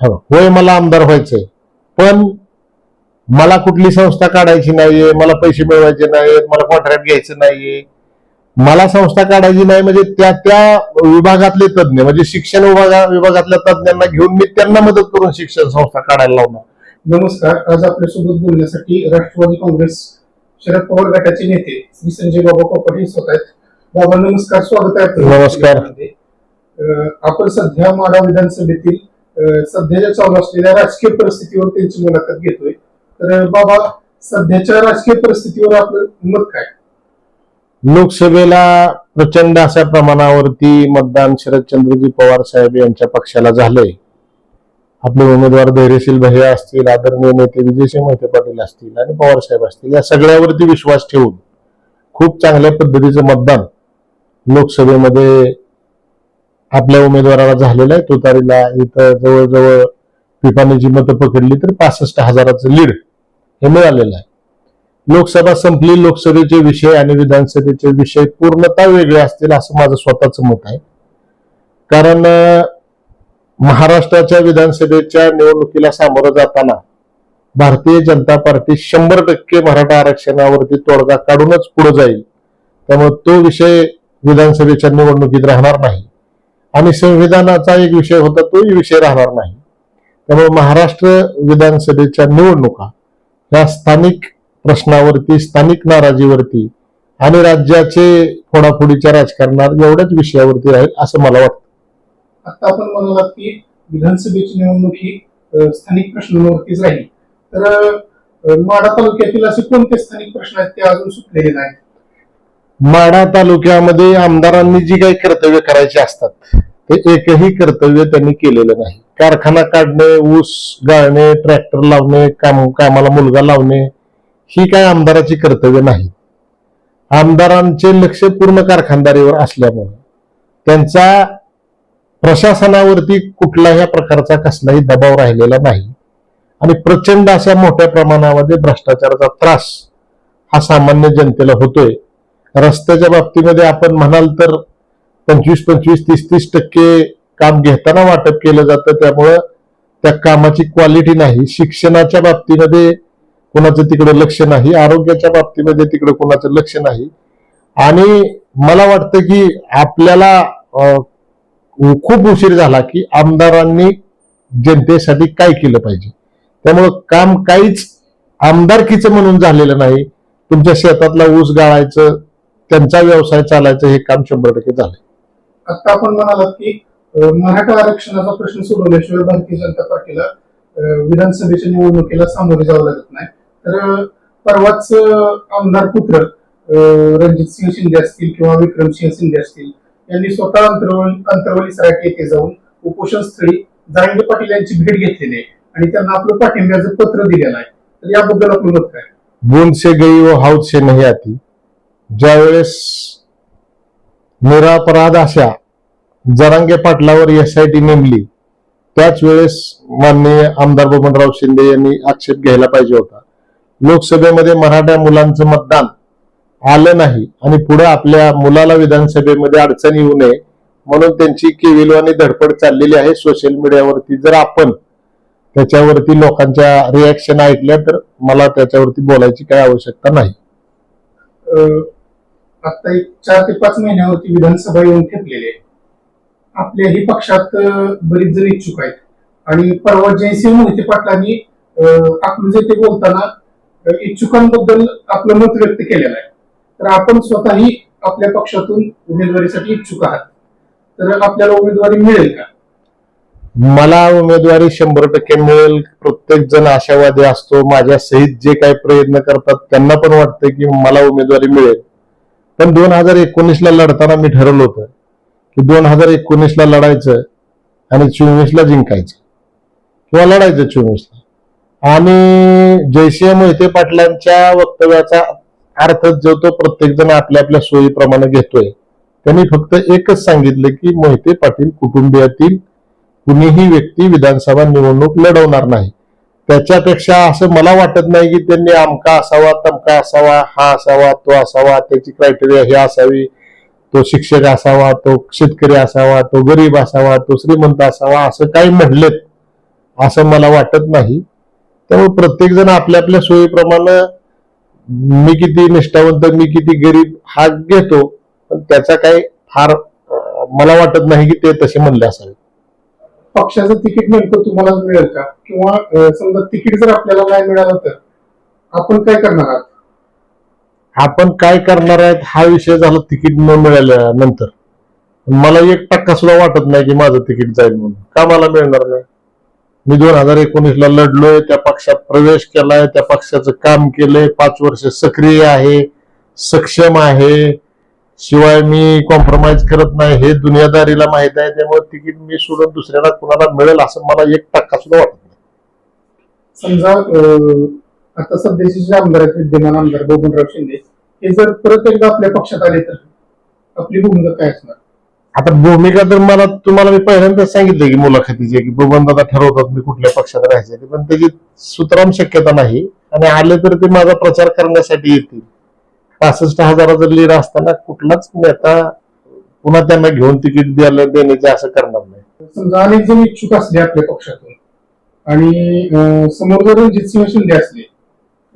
हो, होय मला आमदार व्हायचंय पण मला कुठली संस्था काढायची नाहीये मला पैसे मिळवायचे नाहीयेत मला कॉन्ट्रॅक्ट घ्यायचं नाहीये. मला संस्था काढायची नाही म्हणजे त्या त्या विभागातले तज्ज्ञ म्हणजे शिक्षण विभागा विभागातल्या तज्ज्ञांना घेऊन मी त्यांना मदत करून शिक्षण संस्था काढायला लावणार. नमस्कार. आज आपल्यासोबत बोलण्यासाठी राष्ट्रवादी काँग्रेस शरद पवार गटाचे नेते श्री संजय बाबा कोपट हे स्वतः आहेत. बाबा नमस्कार. स्वागत आहे. नमस्कार. आपण सध्या माडा विधानसभेतील सध्याच्या चालू असलेल्या राजकीय परिस्थितीवर त्यांची मुलाखत घेतोय. तर बाबा सध्याच्या राजकीय परिस्थितीवर आपलं मत काय? लोकसभेला प्रचंड अशा प्रमाणावरती मतदान शरदचंद्रजी पवार साहेब यांच्या पक्षाला झालंय. आपले उमेदवार धैर्यशील भैया असतील आदरणीय नेते विजयसिंह मोहिते पाटील असतील आणि पवार साहेब असतील या सगळ्यावरती विश्वास ठेवून खूप चांगल्या पद्धतीचं मतदान लोकसभेमध्ये आपल्या उमेदवाराला झालेला आहे. तुतारीला इथं जवळजवळ पिपाणीची मतं पकडली तर पासष्ट हजाराचं लीड हे मिळालेलं आहे. लोकसभा संपली लोकसभेचे विषय आणि विधानसभेचे विषय पूर्णतः वेगळे असतील असं माझं स्वतःचं मत आहे. कारण महाराष्ट्राच्या विधानसभेच्या निवडणुकीला सामोरं जाताना भारतीय जनता पार्टी शंभर टक्के मराठा आरक्षणावरती तोडगा काढूनच पुढे जाईल. त्यामुळे तो विषय विधानसभेच्या निवडणुकीत राहणार नाही. आणि संविधानाचा एक विषय होता तोही विषय राहणार नाही. त्यामुळे महाराष्ट्र विधानसभेच्या निवडणुका ह्या स्थानिक प्रश्नावरती स्थानिक नाराजीवरती आणि राज्याचे फोडाफोडीच्या राजकारणात एवढ्याच विषयावरती राहील असं मला वाटतं. आता आपण म्हणालात की विधानसभेची निवडणूक ही स्थानिक प्रश्नांवरतीच राहील. तर माढा तालुक्यातील असे कोणते स्थानिक प्रश्न आहेत ते अजून सुटलेले नाहीत? माढा तालुक्यामध्ये आमदारांनी जी काही कर्तव्य करायची असतात हे एकही कर्तव्य त्यांनी केलेलं नाही. कारखाना काढणे ऊस गाळणे ट्रॅक्टर लावणे काम कामाला मुलगा लावणे ही काय आमदाराची कर्तव्य नाही. आमदारांचे लक्ष पूर्ण कारखानदारीवर असल्यामुळे त्यांचा प्रशासनावरती कुठल्याही प्रकारचा कसलाही दबाव राहिलेला नाही. आणि प्रचंड अशा मोठ्या प्रमाणामध्ये भ्रष्टाचाराचा त्रास हा सामान्य जनतेला होतोय. रस्त्याच्या बाबतीमध्ये आपण म्हणाल तर पंचवीस पंचवीस तीस तीस टक्के काम घेताना वाटप केलं जातं. त्यामुळं त्या कामाची क्वालिटी नाही. शिक्षणाच्या बाबतीमध्ये कोणाचं तिकडं लक्ष नाही. आरोग्याच्या बाबतीमध्ये तिकडं कोणाचं लक्ष नाही. आणि मला वाटतं की आपल्याला अं, खूप उशीर झाला की आमदारांनी जनतेसाठी काय केलं पाहिजे. त्यामुळं काम काहीच आमदारकीचं म्हणून झालेलं नाही. तुमच्या शेतातला ऊस गाळायचं त्यांचा व्यवसाय चालायचं हे काम शंभर टक्के झालं आता आपण म्हणालात की मराठा आरक्षणाचा प्रश्न सोडवल्याशिवाय भारतीय जनता पार्टीला विधानसभेच्या निवडणुकीला सामोरे जावं लागत नाही. तर परवाच आमदार पुत्र अं, रणजित सिंह शिंदे असतील किंवा विक्रम सिंह शिंदे असतील यांनी स्वतः अंतरवली अंतरवली सराटी येथे जाऊन उपोषण स्थळी जारंगे पाटील यांची भेट घेतलेली आहे आणि त्यांना आपलं पाठिंब्याचं पत्र दिलेलं आहे. तर याबद्दल आपलं मत काय? बूंद से गई व हाउस से आती ज्यावेळेस निरापराध अशा जरांगे पाटलावर एस आय टी नेमली त्याच वेळेस माननीय आमदार बबनराव शिंदे यांनी आक्षेप घ्यायला पाहिजे होता. लोकसभेमध्ये मराठा मुलांचं मतदान आलं नाही आणि पुढे आपल्या मुलाला विधानसभेमध्ये अडचण येऊ नये म्हणून त्यांची केविलवानी धडपड चाललेली आहे. सोशल मीडियावरती जर आपण त्याच्यावरती लोकांच्या रिॲक्शन ऐकल्या तर मला त्याच्यावरती बोलायची काही आवश्यकता नाही. आता एक चार ते पाच महिन्यावरती विधानसभा येऊन ठेपलेली आहे. आपल्याही पक्षात बरीच जण इच्छुक आहेत. आणि परवा जयसिंह मोहिते पाटलांनी अं, आपलं जे ते बोलताना इच्छुकांबद्दल आपलं मत व्यक्त केलेलं आहे. तर आपण स्वतःही आपल्या पक्षातून उमेदवारीसाठी इच्छुक आहात. तर आपल्याला उमेदवारी मिळेल का? मला उमेदवारी शंभर टक्के मिळेल. प्रत्येक जण आशावादी असतो. माझ्या सहित जे काही प्रयत्न करतात त्यांना पण वाटतं की मला उमेदवारी मिळेल. पण दोन हजार एकोणीसला लढताना मी ठरवलं होतं की दोन हजार एकोणीसला लढायचं आणि चोवीसला जिंकायचं. किंवा लढायचं चोवीसला आणि जयसिंह मोहिते पाटलांच्या वक्तव्याचा अर्थ जो तो प्रत्येक जण आपल्या आपल्या सोयीप्रमाणे घेतोय त्यांनी फक्त एकच सांगितलं की मोहिते पाटील कुटुंबियातील कुणीही व्यक्ती विधानसभा निवडणूक लढवणार नाही. त्याच्यापेक्षा असं मला वाटत नाही की त्यांनी अमका असावा तमका असावा हा असावा तो असावा त्याची क्रायटेरिया हे असावी. तो शिक्षक असावा तो शेतकरी असावा तो गरीब असावा तो श्रीमंत असावा असं काही म्हणलेत असं मला वाटत नाही. त्यामुळे प्रत्येक जण आपल्या आपल्या सोयीप्रमाणे मी किती निष्ठावंत मी किती गरीब हा घेतो. पण त्याचा काही फार मला वाटत नाही की ते तसे म्हणले असावे पक्षाचं तिकीट नेमकं तुम्हाला मिळेल का? किंवा समजा तिकीट जर आपल्याला नाही मिळालं तर आपण काय करणार आहात? आपण काय करणार आहेत हा विषय झाला तिकीट न मिळाल्यानंतर. मला एक टक्का सुद्धा वाटत नाही की माझं तिकीट जाईल म्हणून. का मला मिळणार नाही? मी दोन हजार एकोणीस ला लढलोय त्या पक्षात प्रवेश केलाय त्या पक्षाचं काम केलंय पाच वर्ष सक्रिय आहे सक्षम आहे. शिवाय मी कॉम्प्रोमाइज करत नाही हे दुनियादारीला माहीत आहे त्यामुळे तिकीट मी सोडून दुसऱ्याला कुणाला मिळेल असं मला एक टक्का सुद्धा वाटत नाही. समजा आता सध्याचे जे आमदार आहेत विद्यमान आमदार बबनराव शिंदे हे जर परत एकदा आपल्या पक्षात आले तर आपली भूमिका काय असणार? आता भूमिका तर मला तुम्हाला मी पहिल्यांदाच सांगितलं की मुलाखतीची की दादा ठरवतात मी कुठल्या पक्षात राहायचं पण त्याची सुतराम शक्यता नाही. आणि आले तर ते माझा प्रचार करण्यासाठी येतील. पासष्ट हजाराचं लीड असताना कुठलाच नेता पुन्हा त्यांना घेऊन तिकीट द्यायला देण्याचे असं करणार नाही. समजा अनेक जण इच्छुक असले आपल्या पक्षातून आणि समोर जर रणजितसिंह शिंदे असले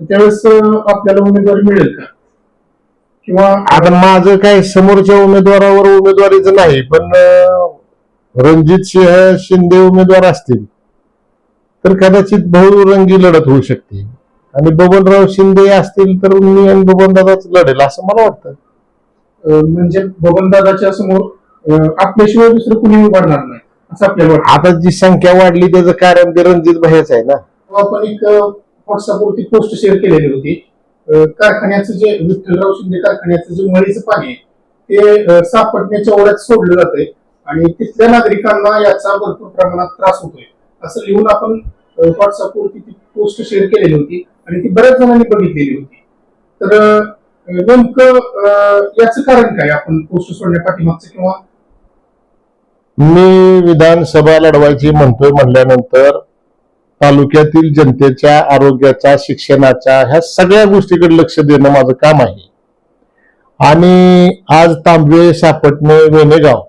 त्यावेळेस आपल्याला उमेदवारी मिळेल का? किंवा आता माझं काय समोरच्या उमेदवारावर उमेदवारीचं नाही पण रणजित सिंह शिंदे उमेदवार असतील तर कदाचित बहुरंगी लढत होऊ शकते. आणि बबनराव शिंदे असतील तर मी आणि बबनदादाच लढेल असं मला वाटतं. अं, म्हणजे बबनदादाच्या समोर अं, आपल्याशिवाय दुसरं कुणी उभारणार नाही असं आपल्याला वाटतं. आता जी संख्या वाढली त्याचं कारण ते रणजित भाईच आहे ना. आपण एक व्हॉट्सअपवरती पोस्ट शेअर केलेली होती. अं, कारखान्याचं जे विठ्ठलराव शिंदे कारखान्याचं जे मळीचं पाणी आहे ते अं, सापडण्याच्या ओढ्यात सोडलं जातंय. आणि तिथल्या नागरिकांना याचा भरपूर प्रमाणात त्रास होतोय. असं लिहून आपण व्हॉट्सअपवरती ती पोस्ट शेअर केलेली होती आणि ती बऱ्याच जणांनी बघितलेली होती. तर नेमकं अं, याचं कारण काय? आपण पोस्ट सोडण्या पाठीमागचं किंवा? मी विधानसभा लढवायची म्हणतोय म्हणल्यानंतर तालुक्यातील जनतेच्या आरोग्याच्या शिक्षणाच्या ह्या सगळ्या गोष्टीकडे लक्ष देणं माझं काम आहे. आणि आज तांबवे सापटणे वेणेगाव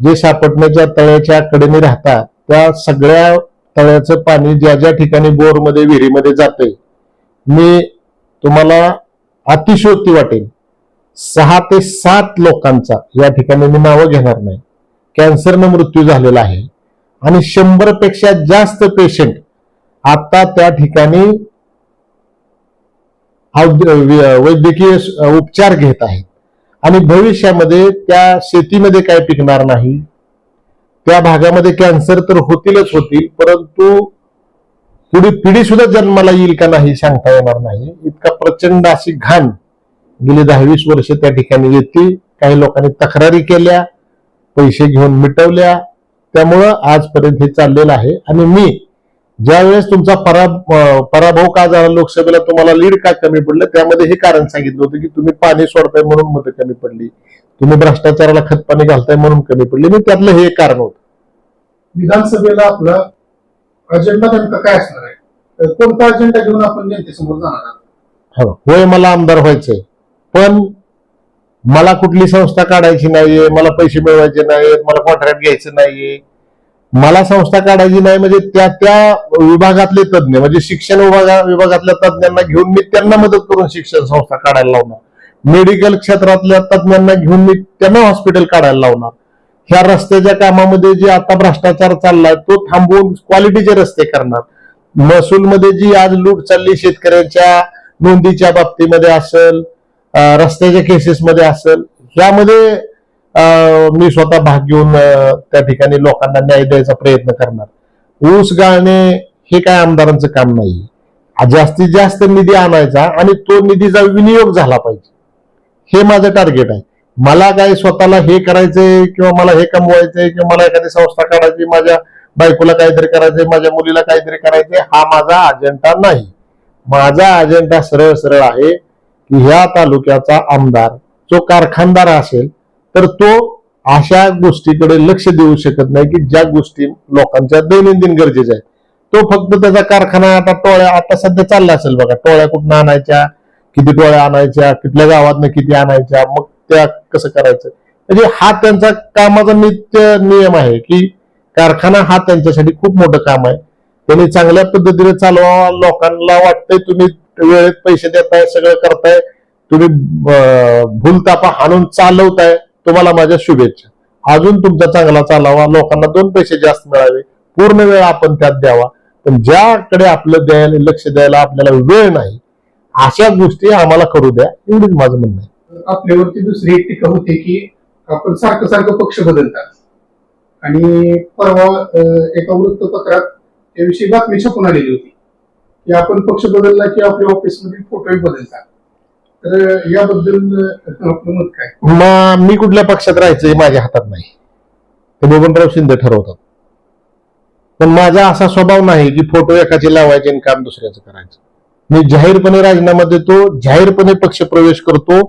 जे सापटण्याच्या तळ्याच्या कडेने राहतात त्या सगळ्या तळ्याचं पाणी ज्या ज्या ठिकाणी बोरमध्ये विहिरीमध्ये जातंय मी तुम्हाला अतिशयोक्ती वाटेल. सहा ते सात लोकांचा या ठिकाणी मी नावं घेणार नाही. कॅन्सरनं मृत्यू झालेला आहे. आणि शंभरपेक्षा जास्त पेशंट आता त्या ठिकाणी वैद्यकीय उपचार घेत आहेत. आणि भविष्यामध्ये त्या शेतीमध्ये काय पिकणार नाही त्या भागामध्ये कॅन्सर तर होतीलच होतील परंतु पुढे पिढी सुद्धा जन्माला येईल का नाही सांगता येणार नाही. इतका प्रचंड अशी घाण गेली दहावीस वर्ष त्या ठिकाणी येते. काही लोकांनी तक्रारी केल्या पैसे घेऊन मिटवल्या. त्यामुळं आजपर्यंत हे चाललेलं आहे. आणि मी ज्यावेळेस तुमचा परा पराभव का झाला लोकसभेला तुम्हाला लीड का कमी पडलं त्यामध्ये हे कारण सांगितलं होतं की तुम्ही पाणी सोडताय म्हणून मतं कमी पडली. तुम्ही भ्रष्टाचाराला खतपाणी घालताय म्हणून कमी पडली. मी त्यातलं हे कारण होतं. विधानसभेला आपला अजेंडा नेमका काय असणार आहे? कोणता अजेंडा घेऊन आपण जनतेसमोर जाणार आहात? हो, होय मला आमदार व्हायचंय. पण मला कुठली संस्था काढायची नाहीये मला पैसे मिळवायचे नाहीयेत मला कॉन्ट्रॅक्ट घ्यायचं नाहीये. मला संस्था काढायची नाही म्हणजे त्या त्या विभागातले तज्ज्ञ म्हणजे शिक्षण विभागा विभागातल्या तज्ज्ञांना घेऊन मी त्यांना मदत करून शिक्षण संस्था काढायला लावणार. मेडिकल क्षेत्रातल्या तज्ज्ञांना घेऊन मी त्यांना हॉस्पिटल काढायला लावणार. ह्या रस्त्याच्या कामामध्ये जे आता भ्रष्टाचार चाललाय तो थांबवून क्वालिटीचे रस्ते करणार. महसूलमध्ये जी आज लूट चालली शेतकऱ्यांच्या नोंदीच्या बाबतीमध्ये असेल रस्त्याच्या केसेसमध्ये असेल ह्यामध्ये मी स्वतः भाग घेऊन त्या ठिकाणी लोकांना न्याय द्यायचा प्रयत्न करणार. ऊस गाळणे हे काय आमदारांचं काम नाही. जास्तीत जास्त निधी आणायचा आणि तो निधीचा विनियोग झाला पाहिजे. हे माझं टार्गेट आहे. मला काय स्वतःला हे करायचंय किंवा मला हे कमवायचंय किंवा मला एखादी संस्था काढायची माझ्या बायकोला काहीतरी करायचंय माझ्या मुलीला काहीतरी करायचंय हा माझा अजेंडा नाही. माझा अजेंडा सरळ सरळ आहे की ह्या तालुक्याचा आमदार जो कारखानदार असेल तर तो अशा गोष्टीकडे लक्ष देऊ शकत नाही की ज्या गोष्टी लोकांच्या दैनंदिन गरजेच्या आहेत. तो फक्त त्याचा कारखाना आता टोळ्या आता सध्या चालला असेल बघा. टोळ्या कुठनं आणायच्या किती टोळ्या आणायच्या कुठल्या गावातनं किती आणायच्या मग त्या कसं करायचं? म्हणजे हा त्यांचा कामाचा नित्य नियम आहे की कारखाना हा त्यांच्यासाठी खूप मोठं काम आहे. त्यांनी चांगल्या पद्धतीने चालवा लोकांना वाटतंय तुम्ही वेळेत पैसे देताय सगळं करताय. तुम्ही भूलतापा हाणून चालवताय. तुम्हाला माझ्या शुभेच्छा. अजून तुमचा चांगला चालावा लोकांना दोन पैसे जास्त मिळावे पूर्ण वेळ आपण त्यात द्यावा. पण ज्याकडे आपलं द्यायला लक्ष द्यायला आपल्याला वेळ नाही अशा गोष्टी आम्हाला करू द्या. एवढीच माझं म्हणणं आहे. आपल्यावरती दुसरी एक टीका होती की आपण सारखं सारखं पक्ष बदलतात. आणि परवा अं, एका वृत्तपत्रात त्याविषयी बातमी छापून आलेली होती. की आपण पक्ष बदलला की आपल्या ऑफिसमधील फोटोही बदलतात. तर याबद्दल आपलं मत काय? मी कुठल्या पक्षात राहायचं हे माझ्या हातात नाही. ते बबनराव शिंदे ठरवतात. पण माझा असा स्वभाव नाही की फोटो एकाचे लावायचे आणि काम दुसऱ्याचं करायचं. मी जाहीरपणे राजीनामा देतो जाहीरपणे पक्ष प्रवेश करतो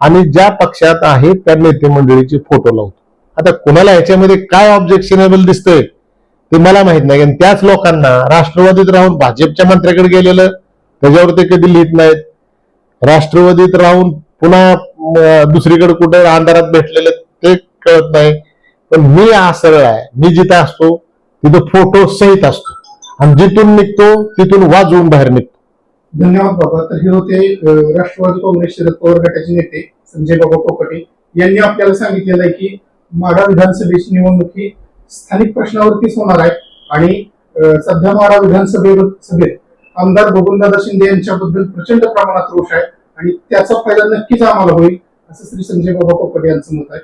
आणि ज्या पक्षात आहे त्या नेते मंडळीचे फोटो लावतो. आता कुणाला ह्याच्यामध्ये काय ऑब्जेक्शनेबल दिसतंय ते मला माहीत नाही. आणि त्याच लोकांना राष्ट्रवादीत राहून भाजपच्या मंत्र्याकडे गेलेलं त्याच्यावर ते कधी लिहित नाहीत. राष्ट्रवादीत राहून पुन्हा दुसरीकडे कुठे अंधारात भेटलेलं ते कळत नाही. पण मी हा आहे. मी जिथं असतो तिथं फोटो सहित असतो. आणि जिथून निघतो तिथून वाजवून बाहेर निघतो. धन्यवाद बाबा. तर हे होते राष्ट्रवादी काँग्रेस शरद पवार गटाचे नेते संजय बाबा पोपटे. यांनी आपल्याला सांगितलेलं आहे की माढा विधानसभेची निवडणूक ही स्थानिक प्रश्नावरतीच होणार आहे. आणि सध्या माढा विधानसभे सभेत आमदार बबनदादा शिंदे यांच्याबद्दल प्रचंड प्रमाणात रोष आहे. आणि त्याचा फायदा नक्कीच आम्हाला होईल असं श्री संजय बाबा पोपट यांचं मत आहे.